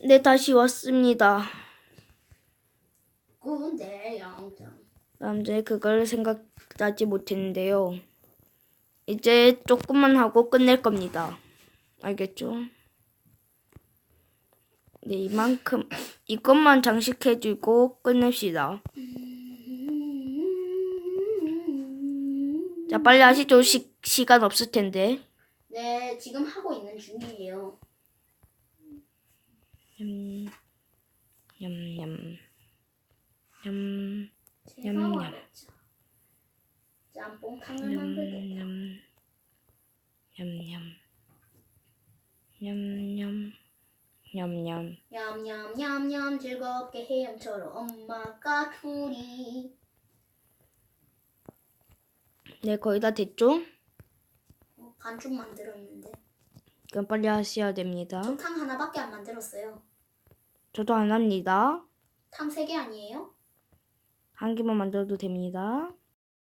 네, 다시 왔습니다. 군대 영장. 남자의 그걸 생각하지 못했는데요. 이제 조금만 하고 끝낼 겁니다. 알겠죠? 네, 이만큼 이것만 장식해주고 끝냅시다. 자, 빨리 하시죠. 시, 시간 없을 텐데. 네, 지금 하고 있는 중이에요. 냠, 냠 냠, 냠, 제가 냠냠. 말했죠. 짬뽕탕을 만들겠다. 냠 냠, 냠 냠, 냠 냠. 냠 냠냠냠 즐겁게 해영처럼 엄마가 둘이. 네, 거의 다 됐죠? 어, 반죽 만들었는데. 그럼 빨리 하셔야 됩니다. 저 탕 하나밖에 안 만들었어요. 저도 안 합니다. 탕 세 개 아니에요? 한 개만 만들어도 됩니다.